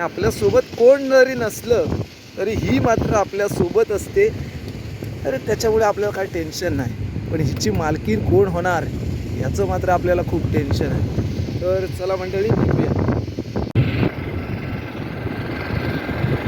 आपल्यासोबत कोण जरी नसलं तरी ही मात्र आपल्यासोबत असते. तर त्याच्यामुळे आपल्याला काही टेन्शन नाही. पण हिची मालकीन कोण होणार याचं मात्र आपल्याला खूप टेन्शन आहे. तर चला मंडळी निघूया.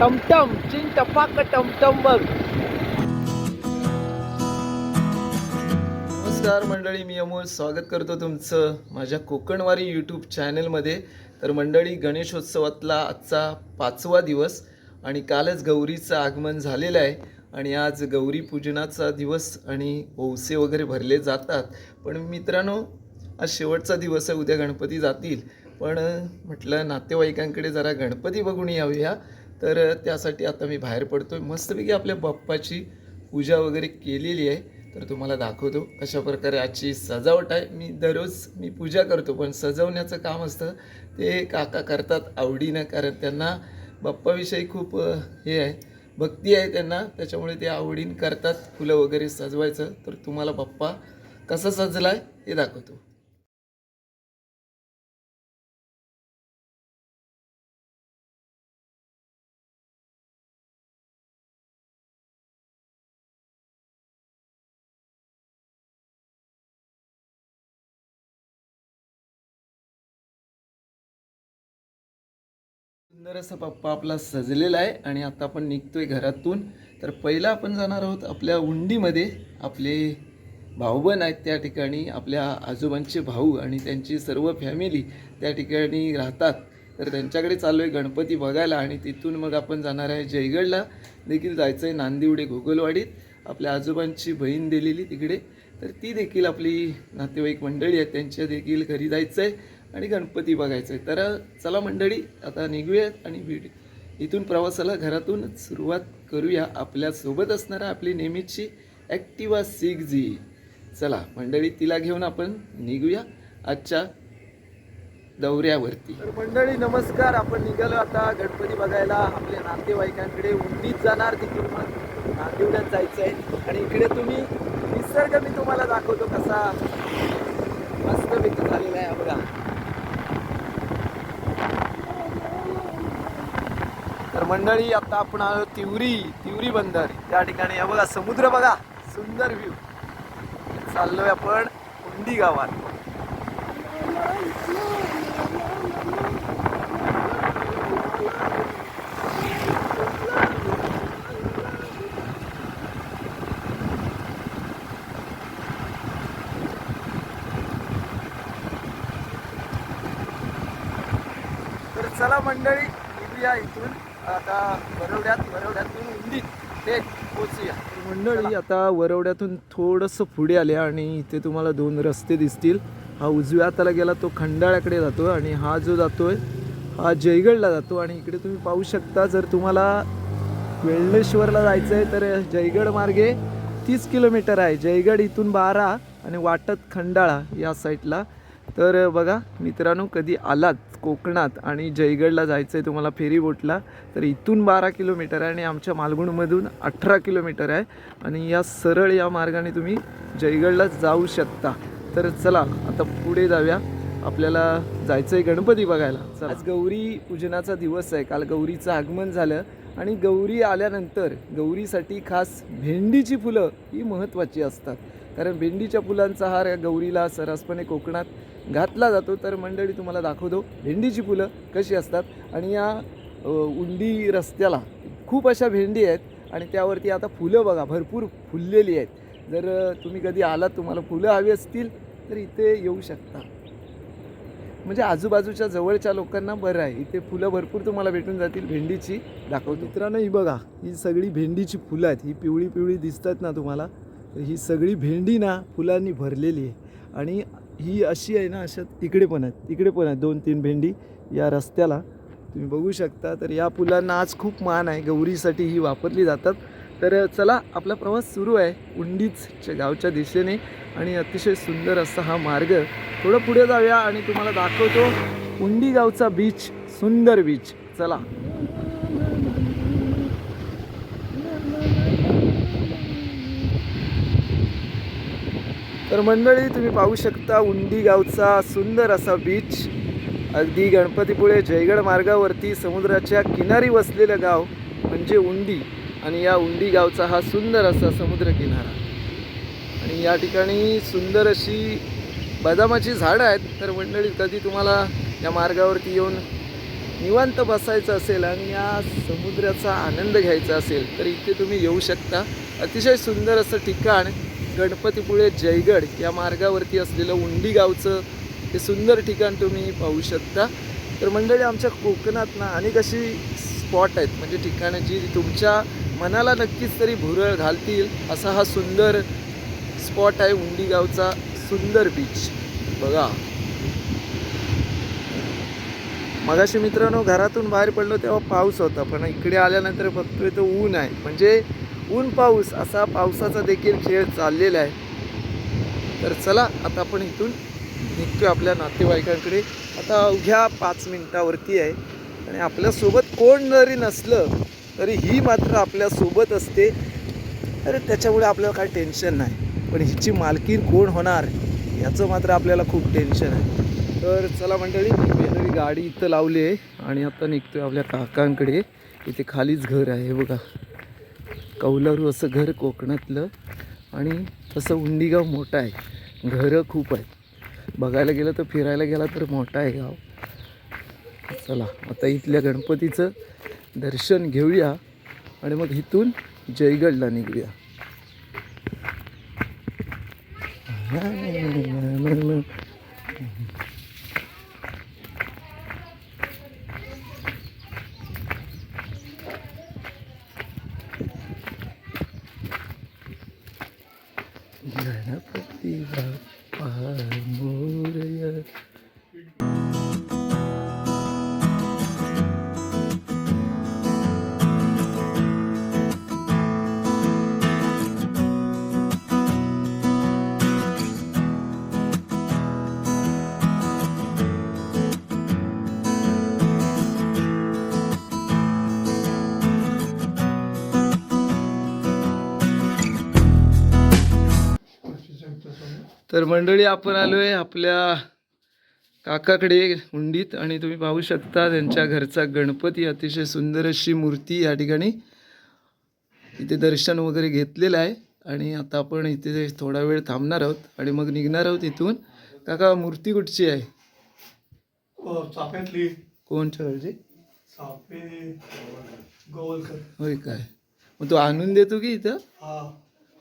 टमटम चिंग टपाक टमटम बघ. नमस्कार मंडळी मी अमोल. स्वागत करतो तुमचं माझ्या कोकणवारी यूट्यूब चॅनलमध्ये तर मंडळी गणेशोत्सवातला आजचा पाचवा दिवस आणि कालच गौरीचं आगमन झालेलं आहे आणि आज गौरी पूजनाचा दिवस आणि ओवसे वगैरे भरले जातात. पण मित्रांनो आज शेवटचा दिवस आहे उद्या गणपती जातील. पण म्हटलं नातेवाईकांकडे जरा गणपती बघून यावूया तर त्यासाठी आता मी बाहेर पडतो आहे मस्तपैकी आपल्या बाप्पाची पूजा वगैरे केलेली आहे. तर तुम्हाला दाखवतो कशा प्रकारे आजची सजावट आहे. मी दररोज मी पूजा करतो पण सजवण्याचं काम असतं. ते काका करतात आवडीनं कारण त्यांना बाप्पाविषयी खूप हे आहे. भक्ती आहे त्यांना त्याच्यामुळे ते आवडीनं करतात. फुलं वगैरे सजवायचं. तर तुम्हाला बाप्पा कसा सजला आहे हे दाखवतो. सुंदर असा पप्पा आपला सजलेला आहे आणि आता आपण निघतोय घरातून. तर पहिला आपण जाणार आहोत आपल्या उंडीमध्ये. आपले भाऊबन आहेत त्या ठिकाणी आपल्या आजोबांचे भाऊ आणि त्यांची सर्व फॅमिली त्या ठिकाणी राहतात. तर त्यांच्याकडे चाललो आहे गणपती बघायला आणि तिथून मग आपण जाणार आहे जयगडला. देखील जायचं आहे नांदिवडे घोगलवाडीत आपल्या आजोबांची बहीण दिलेली तिकडे. तर ती देखील आपली नातेवाईक मंडळी आहेत त्यांच्या देखील घरी जायचं आहे आणि गणपती बघायचं आहे तर चला मंडळी आता निघूयात आणि भेट. इथून प्रवासाला घरातून सुरुवात करूया आपल्यासोबत असणारा आपली नेहमीची ॲक्टिवा सिक्स जी चला मंडळी तिला घेऊन आपण निघूया आजच्या दौऱ्यावरती. मंडळी नमस्कार. आपण निघालो आता गणपती बघायला. आपल्या नातेवाईकांकडे उंडीत जाणार तिथून मग. नांदिवड्यात जायचं आहे आणि इकडे तुम्ही निसर्ग मी तुम्हाला दाखवतो कसा मस्तपैकी झालेला आहे बघा. तर मंडळी आता आपण आलो तिवरी तिवरी बंदर. त्या ठिकाणी हे बघा समुद्र बघा सुंदर व्ह्यू चाललोय आपण कुंडी गावात. तर चला मंडळी निघूया इथून. आता वरवड्यात वरवड्यातून थेट पोचूया मंडळी आता वरवड्यातून थोडंसं पुढे आले आणि इथे तुम्हाला दोन रस्ते दिसतील. हा उजव्या हाताला गेला तो खंडाळ्याकडे जातो आणि हा जो जातोय हा जयगडला जातो. आणि इकडे तुम्ही पाहू शकता जर तुम्हाला वेल्लेश्वरला जायचं आहे तर जयगड मार्गे तीस किलोमीटर आहे. जयगड इथून बारा आणि वाटत खंडाळा या साईडला तर बघा मित्रांनो कधी आलात? कोकणात आणि जयगडला जायचं आहे तुम्हाला फेरी बोटला तर इथून बारा किलोमीटर आहे आणि आमच्या मालगुणमधून अठरा किलोमीटर आहे. आणि या सरळ या मार्गाने तुम्ही जयगडला जाऊ शकता. तर चला आता पुढे जाऊया. आपल्याला जायचं आहे गणपती बघायला. आज गौरी पूजनाचा दिवस आहे. काल गौरीचं आगमन झालं. आणि गौरी आल्यानंतर गौरीसाठी खास भेंडीची फुलं ही महत्त्वाची असतात. कारण भेंडीच्या फुलांचा हार या गौरीला सरसपणे कोकणात घातला जातो. तर मंडळी तुम्हाला दाखवतो. भेंडीची फुलं कशी असतात आणि या उंडी रस्त्याला खूप अशा भेंडी आहेत आणि त्यावरती आता फुलं बघा भरपूर फुललेली आहेत. जर तुम्ही कधी आलात तुम्हाला फुलं हवी असतील तर इथे येऊ शकता. म्हणजे आजूबाजूच्या जवळच्या लोकांना बरं आहे. इथे फुलं भरपूर तुम्हाला भेटून जातील भेंडीची दाखवतो. मित्रांनो ही बघा ही सगळी भेंडीची फुलं आहेत. ही पिवळी पिवळी दिसतात ना तुम्हाला? तर ही सगळी भेंडी ना फुलांनी भरलेली आहे. आणि ही अशी आहे ना अशा तिकडे पण आहेत. तिकडे पण आहेत दोन तीन भेंडी या रस्त्याला. तुम्ही बघू शकता तर या फुलांना आज खूप मान आहे. गौरीसाठी ही वापरली जातात. तर चला आपला प्रवास सुरू आहे उंडीच गावच्या दिशेने आणि अतिशय सुंदर असा हा मार्ग. थोडं पुढे जाऊया आणि तुम्हाला दाखवतो उंडी गावचा बीच सुंदर बीच चला. तर मंडळी तुम्ही पाहू शकता उंडी गावचा सुंदर असा बीच अगदी गणपतीपुळे जयगड मार्गावरती समुद्राच्या किनारी वसलेलं गाव म्हणजे उंडी. आणि या उंडी गावचा हा सुंदर असा समुद्र किनारा आणि या ठिकाणी सुंदर अशी बदामाची झाडं आहेत तर मंडळी कधी तुम्हाला या मार्गावरती येऊन निवांत बसायचं असेल आणि या समुद्राचा आनंद घ्यायचा असेल तर इथे तुम्ही येऊ शकता. अतिशय सुंदर असं ठिकाण गणपतीपुळे जयगड या मार्गावरती असलेलं उंडी गावचं हे सुंदर ठिकाण तुम्ही पाहू शकता. तर मंडळी आमच्या कोकणात ना अनेक अशी स्पॉट आहेत म्हणजे ठिकाणं जी तुमच्या मनाला नक्कीच तरी भुरळ घालतील असा हा सुंदर स्पॉट आहे उंडीगावचा सुंदर बीच बघा. मगाशी मित्रांनो घरातून बाहेर पडलो तेव्हा पाऊस होता पण इकडे आल्यानंतर बघतोय तो ऊन आहे. म्हणजे ऊन पाऊस असा पावसाचा देखील खेळ चाललेला आहे. तर चला आता आपण इथून निघतो आपल्या नातेवाईकांकडे. आता अवघ्या पाच मिनिटावरती आहे. आणि आपल्यासोबत कोण जरी नसलं तरी ही मात्र आपल्यासोबत असते. अरे त्याच्यामुळे आपल्याला काही टेन्शन नाही. पण हिची मालकीन कोण होणार? याचं मात्र आपल्याला खूप टेन्शन आहे. तर चला मंडळी मी गाडी इथं लावली आहे आणि आता निघतोय आपल्या काकांकडे. इथे खालीच घर आहे बघा. कौलारू असं घर कोकणातलं आणि तसं उंडीगाव मोठं आहे. घरं खूप आहेत. बघायला गेलं तर फिरायला गेला तर मोठा आहे गाव. चला आता इथल्या गणपतीचं दर्शन घेऊया आणि मग इथून जयगडला निघूया. तर मंडळी आपण आलो आहे आपल्या काकाकडे हुंडीत आणि तुम्ही पाहू शकता त्यांच्या घरचा गणपती. अतिशय सुंदर अशी मूर्ती या ठिकाणी इथे दर्शन वगैरे घेतलेलं आहे. आणि आता आपण इथे थोडा वेळ थांबणार आहोत आणि मग निघणार आहोत इथून. काका मूर्ती कुठची आहे? कोणच्या होय काय? मग तो आणून देतो की इथं?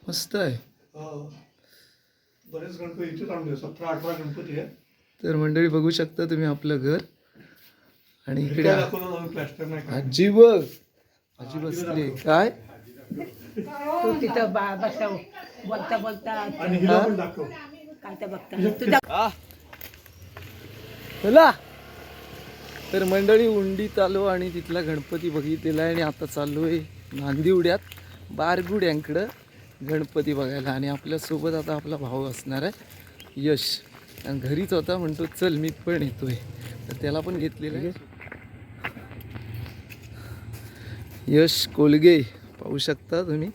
मस्त आहे. हो. बरेच गणपती इथेच आणले सतरा अठरा गणपती आहे तर मंडळी बघू शकता तुम्ही आपलं घर. आणि इकडे प्लॅस्टर नाही काय आजी बघ. आजी बसली काय? तू तिथं बा बसाव. बोलता बोलता. आणि हिला पण दाखव. काय तर बघता? तुझा चला. तर मंडळी उंडीत आलो आणि तिथला गणपती बघितलेला आहे आणि आता चाललो आहे नांदिवड्यात बारगुड्यांकडं. गणपती बघायला आणि आपल्यासोबत आता आपला भाऊ असणार आहे यश. आणि घरीच होता म्हणतो चल मी पण येतोय. तर त्याला पण घेतलेलं आहे. यश कोलगे पाहू शकता तुम्ही?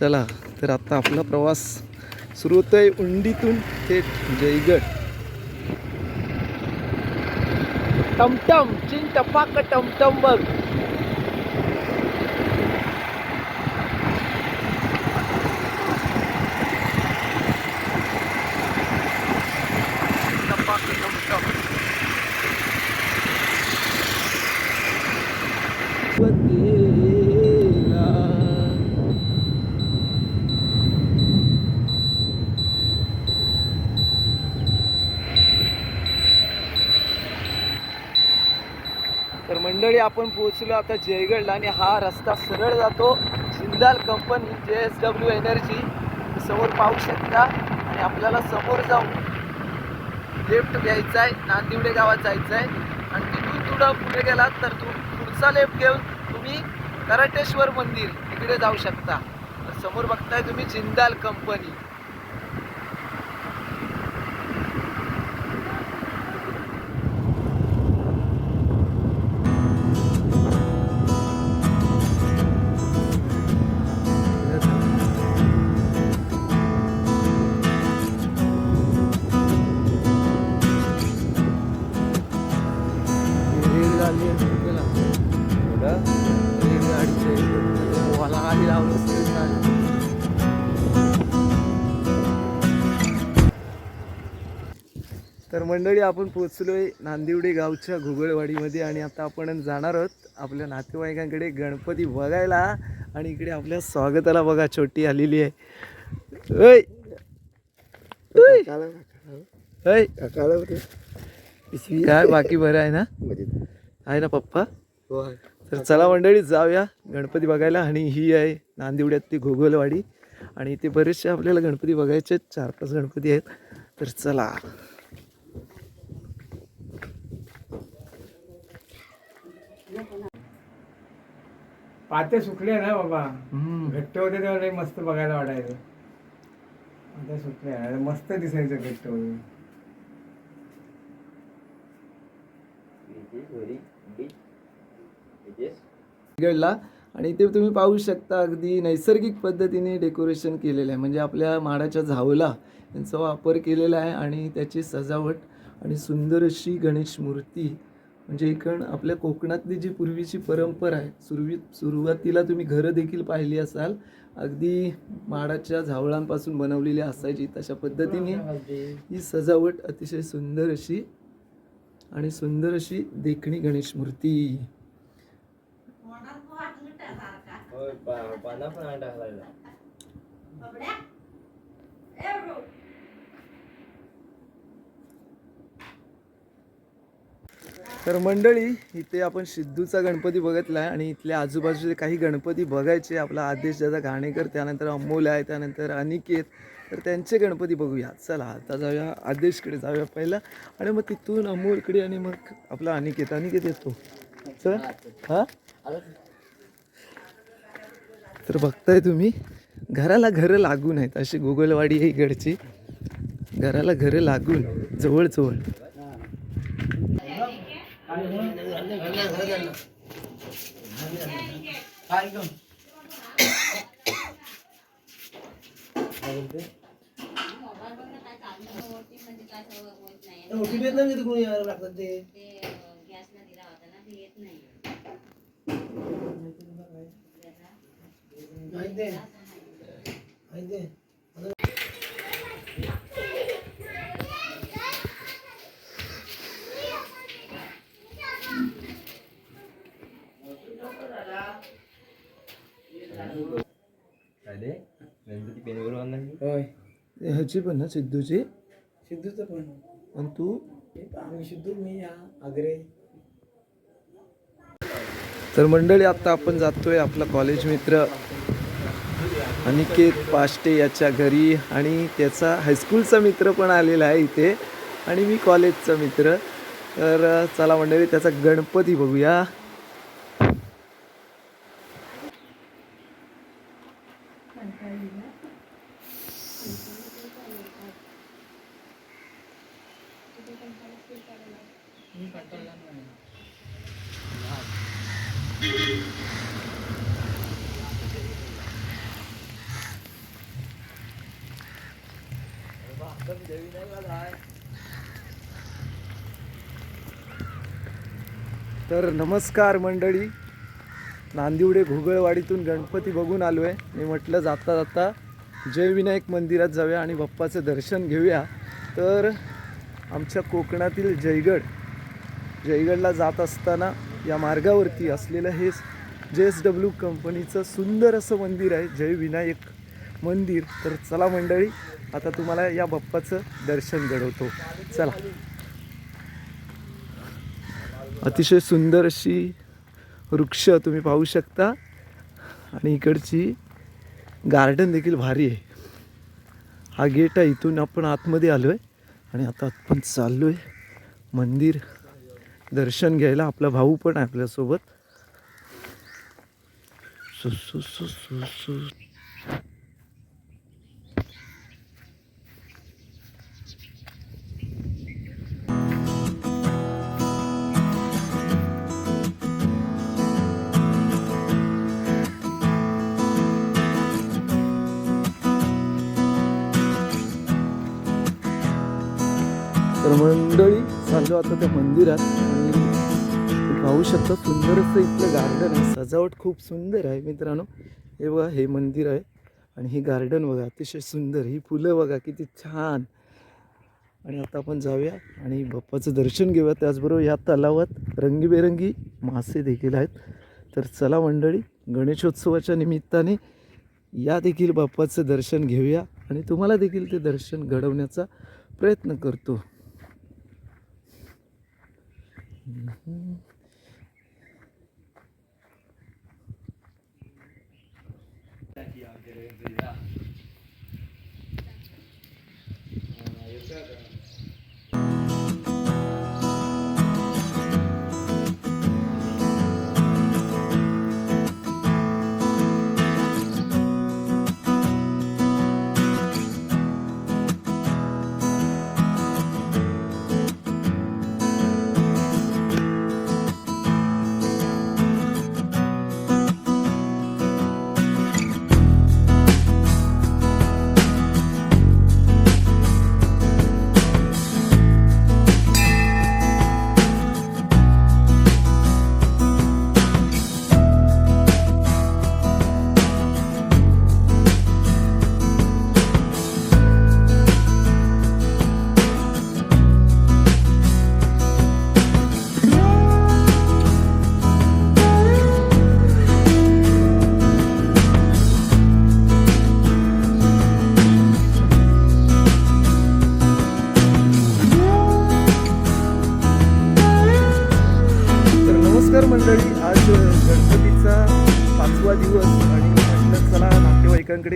चला तर आता आपला प्रवास सुरू होतोय उंडीतून थेट जयगड. टमटम चिन टपाक टमटम बघ टपाक टमटम वतीला. तर मंडळी आपण पोहोचलो आता जयगडला आणि हा रस्ता सरळ जातो. Jindal company J S W energy समोर पाहू शकता. आणि आपल्याला समोर जाऊन लेफ्ट घ्यायचा आहे. नांदिवडे गावात जायचं आहे. आणि तिथून थोडं पुढे गेलात तर तू पुढचा लेफ्ट घेऊन तुम्ही कराटेश्वर मंदिर तिकडे जाऊ शकता. तर समोर बघताय तुम्ही जिंदाल कंपनी. चालली गाडीचे मला आधी लावलं तर मंडळी आपण पोचलो आहे नांदिवडे गावच्या घुगळवाडीमध्ये आणि आता आपण जाणार आहोत आपल्या नातेवाईकांकडे गणपती बघायला आणि इकडे आपल्या स्वागताला बघा छोटी आलेली आहे. काय बाकी बरं आहे ना? आहे ना पप्पा? तर चला मंडळी जाऊया गणपती बघायला. आणि ही आहे नांदिवड्यात ती घोगलवाडी आणि इथे बरेचसे आपल्याला गणपती बघायचे. चार पाच गणपती आहेत. तर चला. पाते सुकले ना बाबा. हम्म. घट्ट होते तेव्हा लई मस्त बघायला वाटायचं. आता सुकले. मस्त दिसायचं घट्ट होते गडला आणि ते तुम्ही पाहू शकता अगदी नैसर्गिक पद्धतीने डेकोरेशन केलेलं आहे. म्हणजे आपल्या माडाच्या झावला यांचा वापर केलेला आहे आणि त्याची सजावट आणि सुंदर अशी गणेश मूर्ती. म्हणजे इकडं आपल्या कोकणातली जी पूर्वीची परंपरा आहे सुरवी सुरुवातीला तुम्ही घरं देखील पाहिली असाल अगदी माडाच्या झावळांपासून बनवलेली असायची तशा पद्धतीने ही सजावट अतिशय सुंदर अशी आणि सुंदर अशी देखणी गणेश मूर्ती. तर मंडळी इथे आपण सिद्धूचा गणपती बघितला आहे आणि इथल्या आजूबाजूचे काही गणपती बघायचे. आपला आदेश दादा घाणेकर त्यानंतर अमोल आहे त्यानंतर अनिकेत. तर त्यांचे गणपती बघूया. चला आता जाऊया आदेशकडे जाऊया पहिला. आणि मग तिथून अमोलकडे आणि मग आपला अनिकेत. अनिकेत येतो. चल. हा? तर बघताय तुम्ही घराला घरं लागून आहेत. अशी गोगलवाडी आहे इकडची. घराला घरं लागून जवळ जवळ होय ह्याची पण ना सिद्धूची? सिद्धूचं पण. आणि तू? आम्ही सिद्धू मी या आग्रे. तर मंडळी आता आपण जातोय आपला कॉलेज मित्र. अनिकेत पाष्टे याच्या घरी आणि त्याचा हायस्कूलचा मित्र पण आलेला आहे इथे. आणि मी कॉलेजचा मित्र. तर चला मंडळी त्याचा गणपती बघूया. तर नमस्कार मंडळी. नांदिवडे घुगळवाडीतून गणपती बघून आलो आहे मी म्हटलं जाता जाता जयविनायक मंदिरात जाऊया आणि बाप्पाचं दर्शन घेऊया. तर आमच्या कोकणातील जयगड जयगडला जात असताना या मार्गावरती असलेलं हे जे एस डब्ल्यू कंपनीचं सुंदर असं मंदिर आहे जय विनायक मंदिर. तर चला मंडळी आता तुम्हाला या बाप्पाचं दर्शन घडवतो. चला. अतिशय सुंदर अशी वृक्ष तुम्ही पाहू शकता. आणि इकडची गार्डन देखील भारी आहे. हा गेट आहे इथून आपण आतमध्ये आलो आहे आणि आता आपण चाललो आहे मंदिर दर्शन घ्यायला. आपला भाऊ पण आहे आपल्यासोबत. सु सु सु सु सु. तर मंडळी चाललो आता त्या मंदिरात आणि पाहू शकता सुंदर असं इथलं गार्डन आहे. सजावट खूप सुंदर आहे मित्रांनो. हे बघा हे मंदिर आहे आणि ही गार्डन बघा अतिशय सुंदर. ही फुलं बघा किती छान. आणि आता आपण जाऊया आणि बाप्पाचं दर्शन घेऊया. त्याचबरोबर या तलावात रंगीबेरंगी मासे देखील आहेत. तर चला मंडळी गणेशोत्सवाच्या निमित्ताने या देखील बाप्पाचं दर्शन घेऊया आणि तुम्हाला देखील ते दर्शन घडवण्याचा प्रयत्न करतो. तर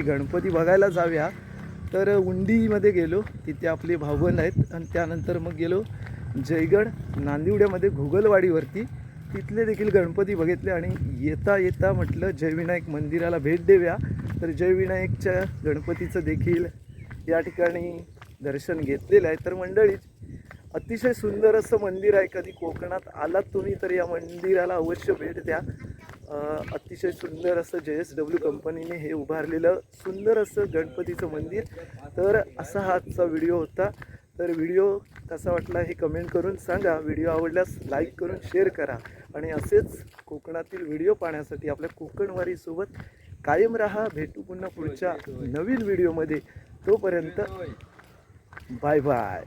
गणपती बघायला जाऊया. तर उंडीमध्ये गेलो. तिथे आपले भाऊबंद आहेत. आणि त्यानंतर मग गेलो जयगड नांदिवड्यामध्ये घुगलवाडीवरती. तिथले देखील गणपती बघितले आणि येता येता म्हटलं जयविनायक मंदिराला भेट देऊया. तर जयविनायकच्या गणपतीचं देखील या ठिकाणी दर्शन घेतलेलं आहे. तर मंडळी अतिशय सुंदर असं मंदिर आहे. कधी कोकणात आलात तुम्ही तर या मंदिराला अवश्य भेट द्या. अतिशय सुंदर असं जे एस डब्ल्यू कंपनीने हे उभारलेलं सुंदर असं गणपतीचं मंदिर. तर असा हा आजचा व्हिडिओ होता. तर व्हिडिओ कसा वाटला हे कमेंट करून सांगा. व्हिडिओ आवडल्यास लाईक करून शेअर करा. आणि असेच कोकणातील व्हिडिओ पाहण्यासाठी आपल्या कोकणवारीसोबत कायम राहा. भेटू पुन्हा पुढच्या नवीन व्हिडिओमध्ये. तोपर्यंत बाय बाय.